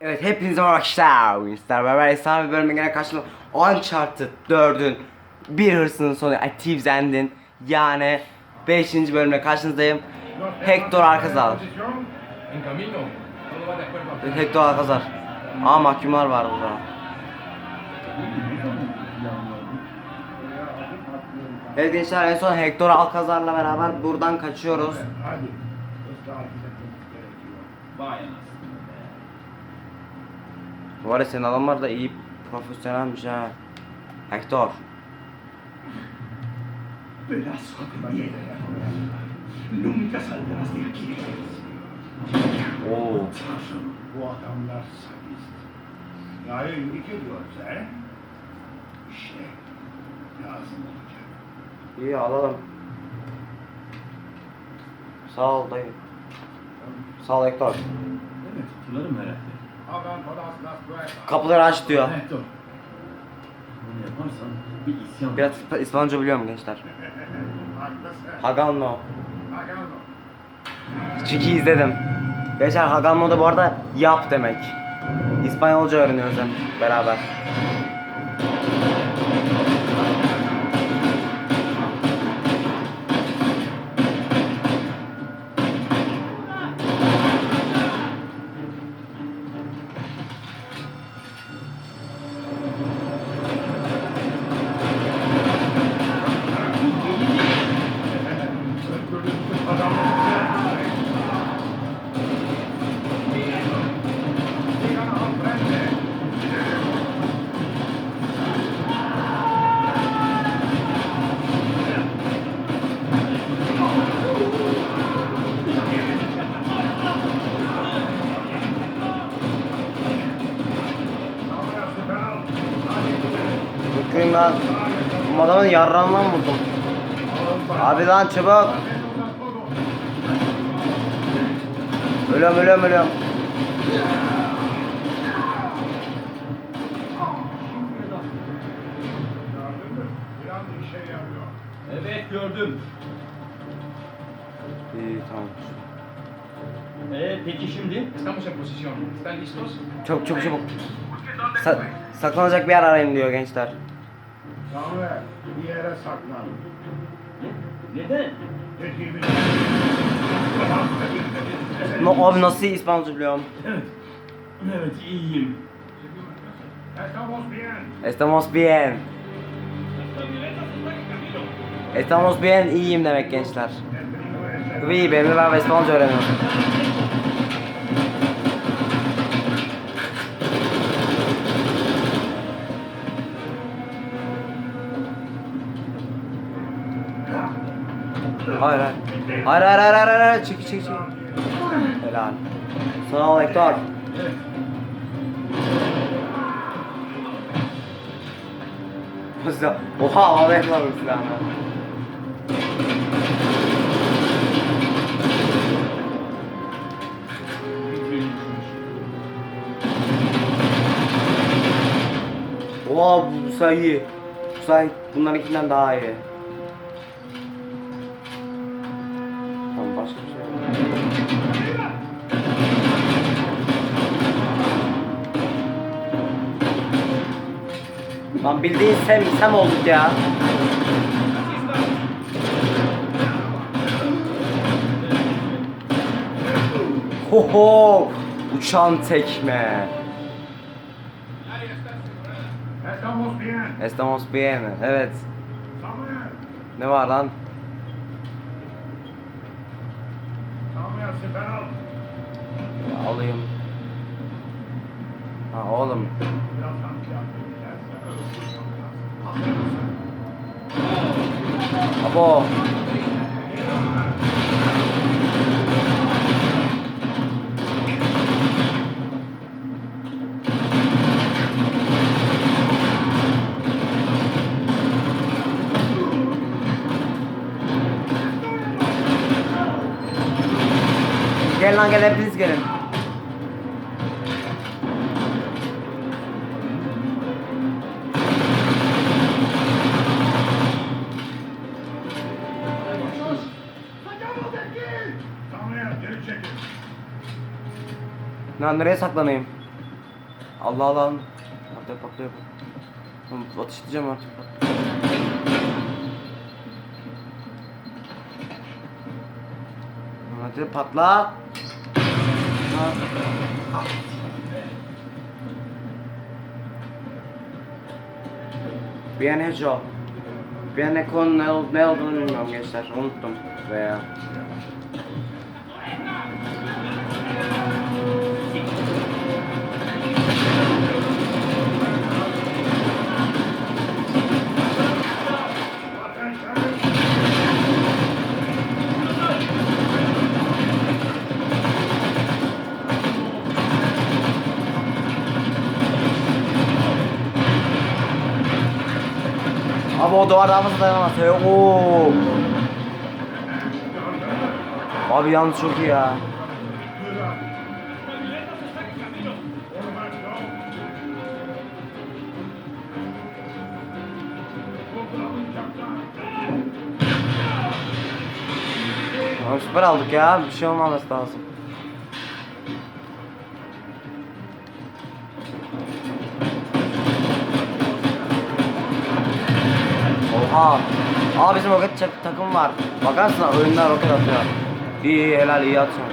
Evet hepinize merhaba arkadaşlar. Winstar Beraber bir bölüme gene karşımda Uncharted 4'ün bir hırsının sonu Thieves End'in yani 5. bölümle karşınızdayım. Hector Alcazar. En camino. Todo va de acuerdo a Hector Alcazar. Aa mahkumlar var burada. Evet gençler en son Hector Alcazar'la beraber buradan kaçıyoruz. Vay Bu arada senin adamlar da iyi profesyonelmiş ha. Hector. Pedazo de piedra. Nunca saldrás de aquí. Oo. Bu adamlar sadist. Ya iyilik ediyoruz he? İşte. Lazım olacak. İyi alalım. Sağ ol dayı. Sağ ol Hector. Evet, tutularım herhalde. Kapıları aç diyor. Biraz İsp- İspanyolca biliyorum gençler. Haklısın. Haganlo. Hagan Çünkü izledim. Gençler Haganlo da bu arada yap demek. İspanyolca öğreniyoruz hem beraber. Bu adamın yarrağından vurdum. Abi lan çabuk. Plan işe yarıyor. Evet gördüm. İyi tamam. Ee, peki şimdi? Estamos en posición. ¿Están listos? Çabuk çabuk çabuk. Sa- saklanacak bir yer arayın diyor gençler. Samuel bir yere saklan. Ne? Neden? Dediğimi No, abi nasıl İspanyolca biliyorum. Evet. Evet iyiyim. Estamos bien. Estamos bien. Estamos bien iyiyim demek gençler. İyi benimle beraber İspanyolca öğreniyorum. Hayır hayır. Hayır hayır hayır hayır hayır. Çek çek çek. Helal. Ol Hector. Oha var bu silahını. Oha bu, sayı. Bu sayı bunlarınkinden daha iyi. Başka bir şey yok. Lan bildiğin sem sem olduk ya. Ho ho! Uçan tekme. Estamos bien. Estamos bien. Evet. Ne var lan? Samuel siper al. Ya alayım. Ha oğlum. Abo. Gel lan gel hepiniz gelin. Lan nereye saklanayım? Allah Allah. Patlıyor patlıyor. Atışlayacağım artık. Hadi patla. Ha. Bienhejo. Bienhekon ne, ol- ne olduğunu bilmiyorum gençler. Unuttum. Veya. O fazla dayanamaz. Hey, Oo. Abi yalnız çok iyi ya. Abi süper aldık ya. Bir şey olmaması lazım. Oha. Aa bizim roket takım var. Bakarsın oyundan roket atıyor. İyi iyi helal iyi atıyor.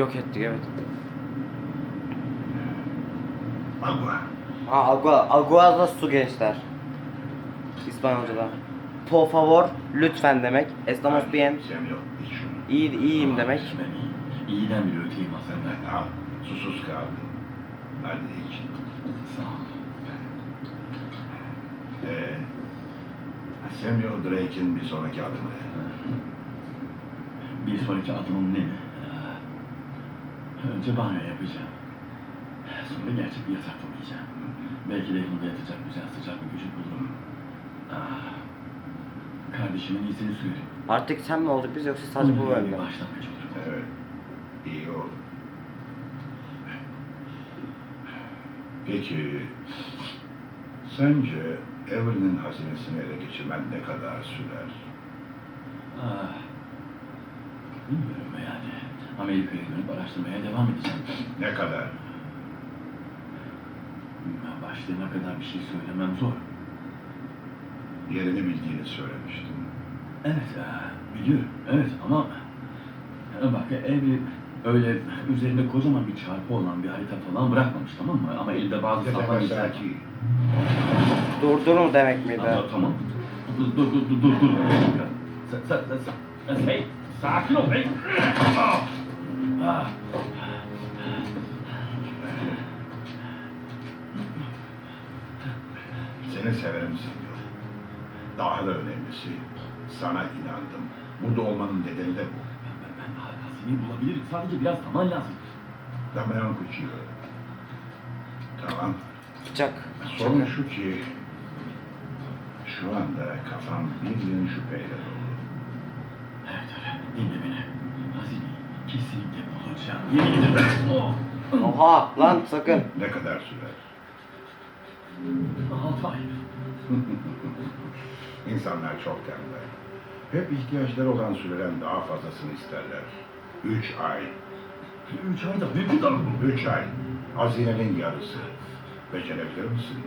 Yok ettik evet. Agua. Ha agua. Agua da su gençler. İspanyolca'da. Por favor lütfen demek. Estamos bien. İyi, iyiyim demek. İyiden bile öteyim aslında. Al, susuz kaldın. Hadi iç. Sağ ol. Ee, Samuel Drake'in bir sonraki adımı. Bir sonraki adımım ne? Önce banyo yapacağım. Sonra gerçek bir yatakta uyuyacağım. Belki de yanımda yatacak güzel sıcak bir vücut bulurum. Ah, kardeşimin iyisini sürerim. Artık sen mi olduk biz yoksa sadece bu bölümde? bir başlangıç olur. Evet, iyi oldu. Peki, sence Evelyn'in hazinesini ele geçirmen ne kadar sürer? Ah, bilmiyorum yani. Amerika'ya dönüp araştırmaya devam edeceğim. Ne kadar? Başlayana kadar bir şey söylemem zor. Yerini bildiğini söylemiştin. Evet, e, biliyorum. Evet ama e, bak evi öyle üzerinde kocaman bir çarpı olan bir harita falan bırakmamış tamam mı? Ama elde bazı sağlam izler. Nagasaki, Durdur mu demek miydi? Tamam, tamam. Dur dur dur dur dur. dur. Sen sen sen sen hey sakin ol hey. Ah. seni severim Samuel. Daha da önemlisi, sana inandım. Burada olmanın nedeni de bu. Ben, ben hazineyi bulabilirim. Sadece biraz zaman lazım. Damian Cuccio. Tamam. Bıçak. Sorun şu ki, şu anda kafam bir yığın şüpheyle dolu. Evet öyle. Dinle beni. Hazineyi Yemin ederim. Oh. Oha lan sakın. Ne kadar sürer? Altı ay. İnsanlar çok tembel. Hep ihtiyaçları olan süreden daha fazlasını isterler. Üç ay. Üç ayda büyük bir darbe bu. Üç ay. Hazinenin yarısı. Becerebilir misin?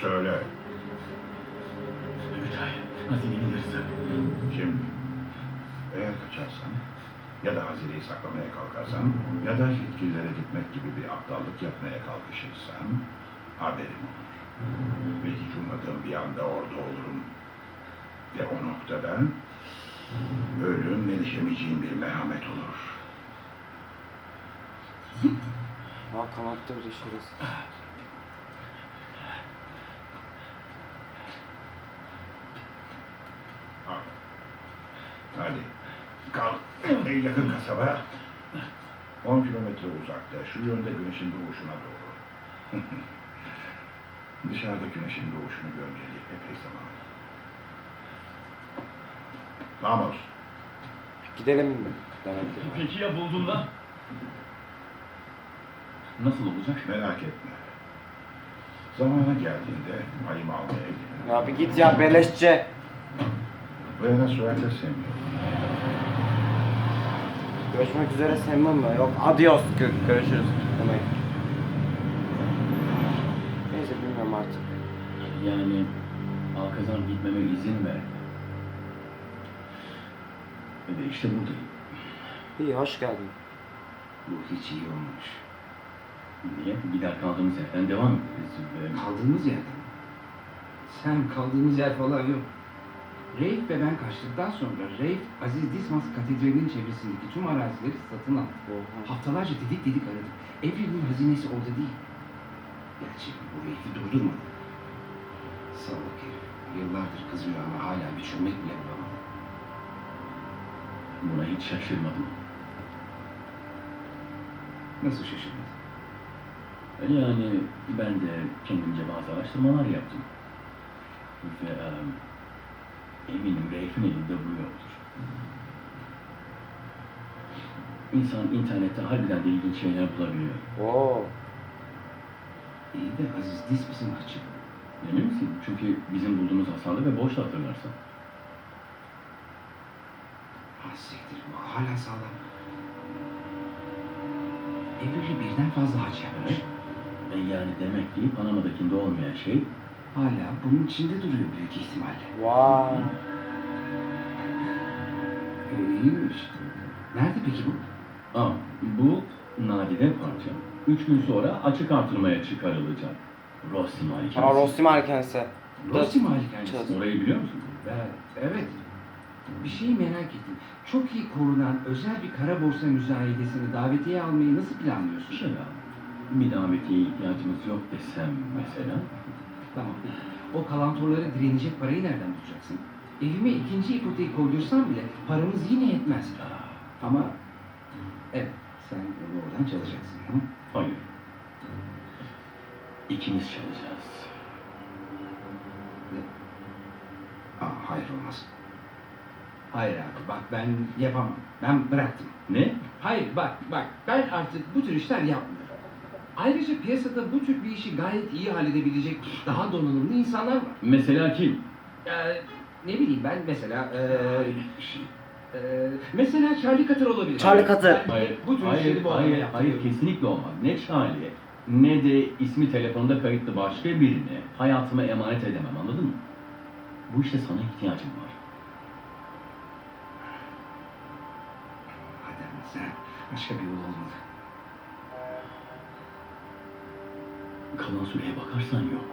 Söyle. Üç ay. Hazinenin yarısı. Şimdi eğer kaçarsan ya da hazineyi saklamaya kalkarsan ya da yetkililere gitmek gibi bir aptallık yapmaya kalkışırsan haberim olur. Ve hiç ummadığım bir anda orada olurum. Ve o noktada ölüm erişemeyeceğim bir merhamet olur. Ha kanatta birleşiriz. Al. En yakın kasaba. 10 kilometre uzakta, şu yönde güneşin doğuşuna doğru. Dışarıda güneşin doğuşunu görmeyeli epey zaman. Vamos. Gidelim mi? Demek ki. Peki ya bulduğunda? Nasıl olacak? Merak etme. Zamanı geldiğinde ayımı almaya gidelim. Ya bir git ya beleşçe. Buenos suerte sevmiyorum. Görüşmek üzere sevmem mi? Yok adios gö- görüşürüz demek. Neyse bilmiyorum artık. Yani Alkazan gitmeme izin ver. Ve işte buradayım. İyi hoş geldin. Bu hiç iyi olmamış. Niye? Gider kaldığımız yerden devam ederiz. Kaldığımız yerden. Sen kaldığımız yer falan yok. Reif ve ben kaçtıktan sonra Reif, Aziz Dismas Katedrali'nin çevresindeki tüm arazileri satın aldı. Haftalarca didik didik aradık. Evrenin hazinesi orada değil. Gerçi bu Reif'i durdurmadı. Salak herif. Yıllardır kızıyor ama hala bir çömlek bile bulamadı. Buna hiç şaşırmadım. Nasıl şaşırmadı? Yani ben de kendimce bazı araştırmalar yaptım. Ve em, eminim Reif'in elinde bu yoktur. İnsan internette harbiden de ilginç şeyler bulabiliyor. Oo. İyi de Aziz Dismas'ın açık. Emin misin? Çünkü bizim bulduğumuz hasarlı ve boş hatırlarsan. Ah siktir bu hala sağlam. Evri birden fazla haç yapmış. E yani demek ki Panama'dakinde olmayan şey Hala bunun içinde duruyor büyük ihtimalle. Vay. Ee, iyiymiş. Nerede peki bu? Aa, bu nadide parça. Üç gün sonra açık artırmaya çıkarılacak. Rossi malikanesi. Ha Rossi Malikanesi. Rossi malikanesi. Orayı biliyor musun? Evet, evet. Bir şeyi merak ettim. Çok iyi korunan özel bir kara borsa müzayedesini davetiye almayı nasıl planlıyorsun? Şey ya, bir davetiye ihtiyacımız yok desem mesela. Tamam. O kalantorlara direnecek parayı nereden bulacaksın? Evime ikinci ipoteği koydursam bile paramız yine yetmez. Ama evet, sen onu oradan çalacaksın. Hı? Hayır. İkimiz çalacağız. Aa, hayır olmaz. Hayır abi bak ben yapamam. Ben bıraktım. Ne? Hayır bak bak ben artık bu tür işler yapmıyorum. Ayrıca piyasada bu tür bir işi gayet iyi halledebilecek daha donanımlı insanlar var. Mesela kim? Ee, ne bileyim ben mesela ee, ee, mesela Charlie Cutter olabilir. Charlie Cutter. Hayır, Bu tür hayır, bu hayır, hayır, kesinlikle olmaz. Ne Charlie, ne de ismi telefonda kayıtlı başka birini hayatıma emanet edemem, anladın mı? Bu işte sana ihtiyacım var. Ama sen başka bir yol olmalı. Kalan süreye bakarsan yok.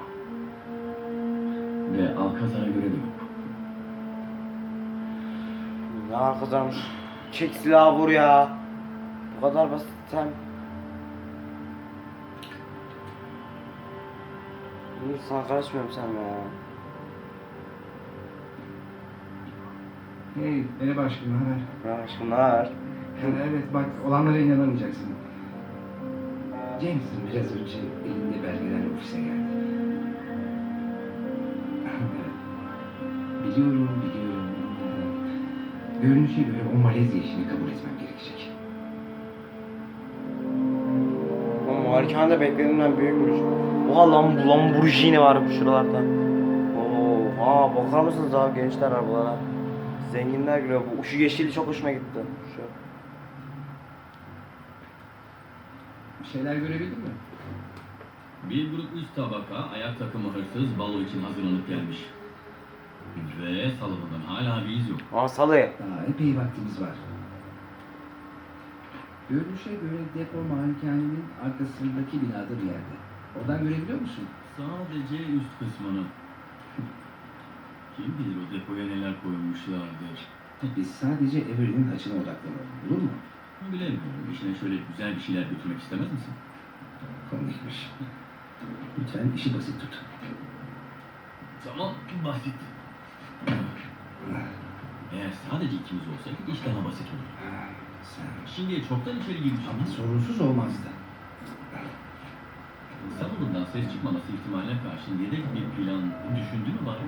Ve Alkazar'a göre de yok. Ne arkadaşım çek silahı vur ya. Bu kadar basit sen. İyi sana karışmıyorum sen ya. Hey, merhaba aşkım, ne haber? Ya şunlar. evet, bak olanlara inanamayacaksın. James'in biraz önce elinde belgelerle ofise geldi. Biliyorum, biliyorum. Görünüşe göre o Malezya işini kabul etmem gerekecek. O malikane de beklediğimden büyükmüş. Oha lan bu Lamborghini var bu şuralarda. Oha bakar mısınız abi gençler arabalara? Zenginler giriyor. Bu şu yeşili çok hoşuma gitti. Şu. Bir şeyler görebildin mi? Bir grup üst tabaka ayak takımı hırsız balo için hazırlanıp gelmiş. Ve salonundan hala bir iz yok. Aa salı. Daha epey vaktimiz var. Görünüşe göre depo malikanenin arkasındaki binada bir yerde. Oradan görebiliyor musun? Sadece üst kısmını. Kim bilir o depoya neler koymuşlardır. Biz sadece Avery'nin haçına odaklanalım. Olur mu? Bilemiyorum. İşine şöyle güzel bir şeyler götürmek istemez misin? Komikmiş. Lütfen işi basit tut. Tamam, basit. Eğer sadece ikimiz olsaydık iş daha basit olur. Sen Şimdiye çoktan içeri girmiş. ama sorunsuz olmazdı. Salonundan ses çıkmaması ihtimaline karşın yedek bir plan düşündü mü bari?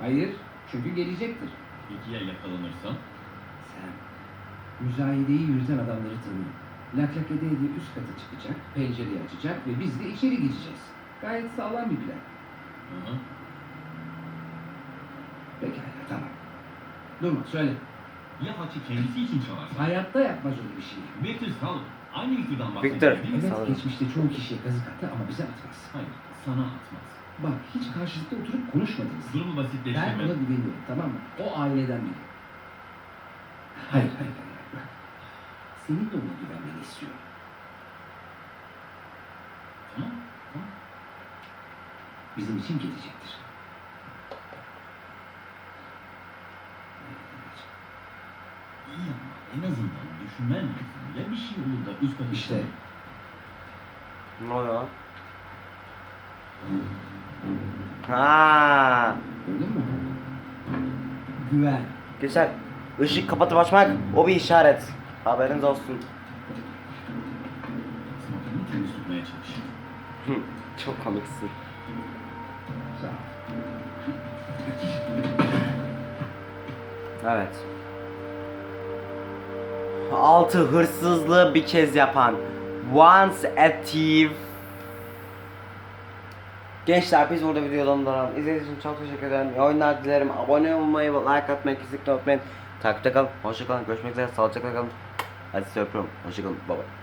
Hayır, çünkü gelecektir. Peki ya yakalanırsan? Sen müzayedeyi yürüten adamları tanıyor. Lak lak ede ede üst kata çıkacak, pencereyi açacak ve biz de içeri gireceğiz. Gayet sağlam bir plan. Hı hı. Pekala, tamam. Durma, söyle. Ya haçı kendisi için çalarsa? Hayatta yapmaz öyle bir şey. Victor Salon. Aynı Victor'dan bahsediyor Victor. değil mi? Evet, geçmişte çoğu kişiye kazık attı ama bize atmaz. Hayır, sana atmaz. Bak, hiç karşılıklı oturup konuşmadınız. Durumu Ben basitleştirme. ona güveniyorum, tamam mı? O aileden biri. Hayır, hayır, hayır. Senin de ona güvenmeni istiyorum. Tamam, tamam. Bizim için gelecektir. İyi ama en azından düşünmen. Ya bir şey olur da üst kata İşte Ne oluyor? Ha. Gördün mü? Güven. Güzel. Işık kapatıp açmak o bir işaret. Haberiniz olsun. Smoke'unu temiz tutmaya çalış. Hı, Çok komiksin. Evet. Altı hırsızlığı bir kez yapan. Once a thief. Gençler biz burada videodan duralım. İzlediğiniz için çok teşekkür ederim. İyi oyunlar dilerim. Abone olmayı like atmayı kesinlikle unutmayın. Takipte kalın. Hoşça kalın. Görüşmek üzere. Sağlıcakla kalın. Hadi size öpüyorum. Hoşça kalın. Bye bye.